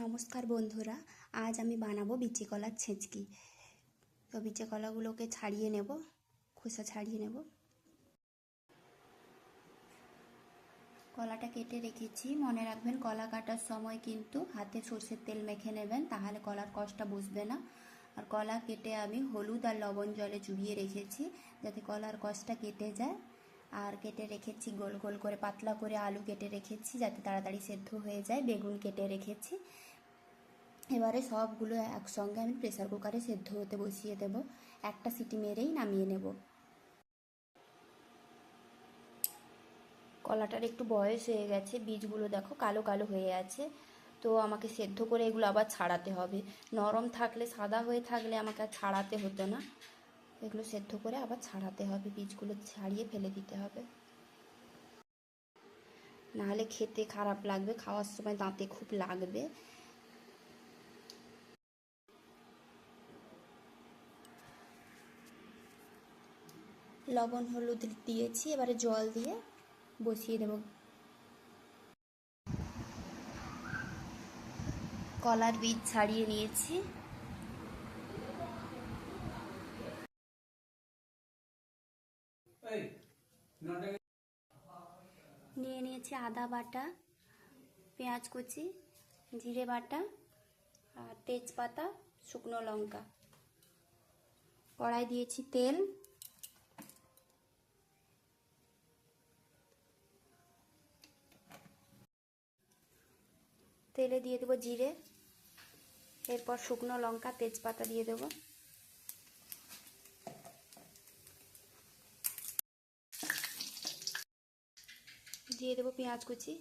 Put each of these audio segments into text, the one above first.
নমস্কার বন্ধুরা, আজ আমি বানাবো বিচি কলার ছেঁচকি। তো বিচি কলাগুলোকে ছাড়িয়ে নেব, খোসা ছাড়িয়ে নেব। কলাটা কেটে রেখেছি, মনে রাখবেন কলা কাটার সময় কিন্তু হাতে সর্ষের তেল মেখে নেবেন, তাহলে কলার কষটা বুঝবে না। আর কলা কেটে আমি হলুদ আর লবণ জলে চুবিয়ে রেখেছি, যাতে কলার কষটা কেটে যায়। আর কেটে রেখেছি, গোল গোল করে পাতলা করে আলু কেটে রেখেছি যাতে তাড়াতাড়ি সেদ্ধ হয়ে যায়, বেগুন কেটে রেখেছি। এবারে সবগুলো একসঙ্গে আমি প্রেসার কুকারে সেদ্ধ হতে বসিয়ে দেব। একটা সিটি মেরেই নামিয়ে নেব। কলাটার একটু বয়স হয়ে গেছে, বীজগুলো দেখো কালো কালো হয়ে আছে। তো আমাকে সেদ্ধ করে এগুলো আবার ছাড়াতে হবে। নরম থাকলে, সাদা হয়ে থাকলে আমাকে আর ছাড়াতে হতো না। এগুলো সেদ্ধ করে আবার ছাড়াতে হবে, বীজগুলো ছাড়িয়ে ফেলে দিতে হবে। নাহলে খেতে খারাপ লাগবে, খাওয়ার সময় দাঁতে খুব লাগবে। লবণ, হলুদ দিয়েছি, এবারে জল দিয়ে বসিয়ে দেব। কলার বীজ ছাড়িয়ে নিয়েছি। নিয়ে নিয়েছি আদা বাটা, পেঁয়াজ কুচি, জিরে বাটা আর তেজপাতা, শুকনো লঙ্কা। কড়াই দিয়েছি তেল। তেলে দিয়ে দেবো জিরে, এরপর শুকনো লঙ্কা, তেজপাতা দিয়ে দেবো। দিয়ে দেবো পেঁয়াজ কুচি।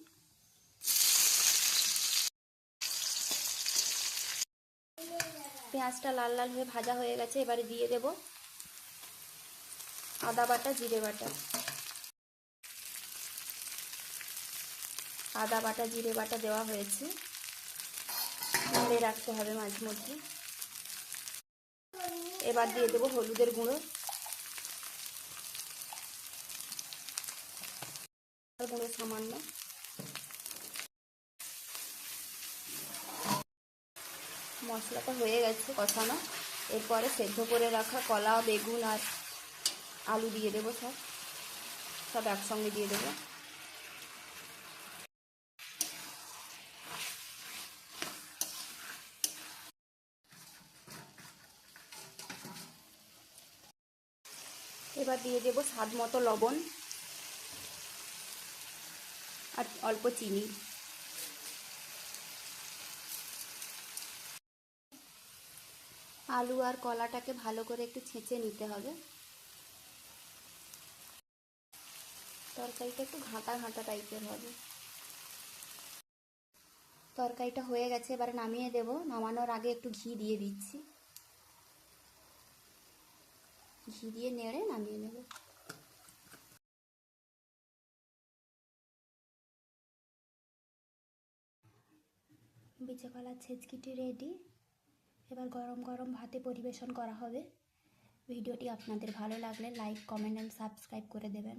পেঁয়াজটা লাল লাল হয়ে ভাজা হয়ে গেছে, এবারে দিয়ে দেব আদা বাটা, জিরে বাটা। আদা বাটা, জিরে বাটা দেওয়া হয়েছে। নেড়ে রাখতে হবে মাঝে মধ্যে। এবার দিয়ে দেবো হলুদের গুঁড়ো। গুঁড়ো সামান্য। মশলাটা হয়ে গেছে কষানো। এরপরে সেদ্ধ করে রাখা কলা, বেগুন আর আলু দিয়ে দেবো সব। সব একসঙ্গে দিয়ে দেবো। এবার দিয়ে দেবো স্বাদ মতো লবণ। আর অল্প চিনি। আলু আর কলাটাকে ভালো করে একটু ছেঁচে নিতে হবে। তরকারিটা একটু ঘাঁটা ঘাঁটা টাইপের হবে। তরকারিটা হয়ে গেছে, এবারে নামিয়ে দেব। নামানোর আগে একটু ঘি দিয়ে দিচ্ছি। ঘি দিয়ে নেড়ে নামিয়ে নেব। বিচে কলার ছেচকিটি রেডি এবার গরম গরম ভাতে পরিবেশন করা হবে। ভিডিওটি আপনাদের ভালো লাগলে লাইক কমেন্ট অ্যান্ড সাবস্ক্রাইব করে দেবেন।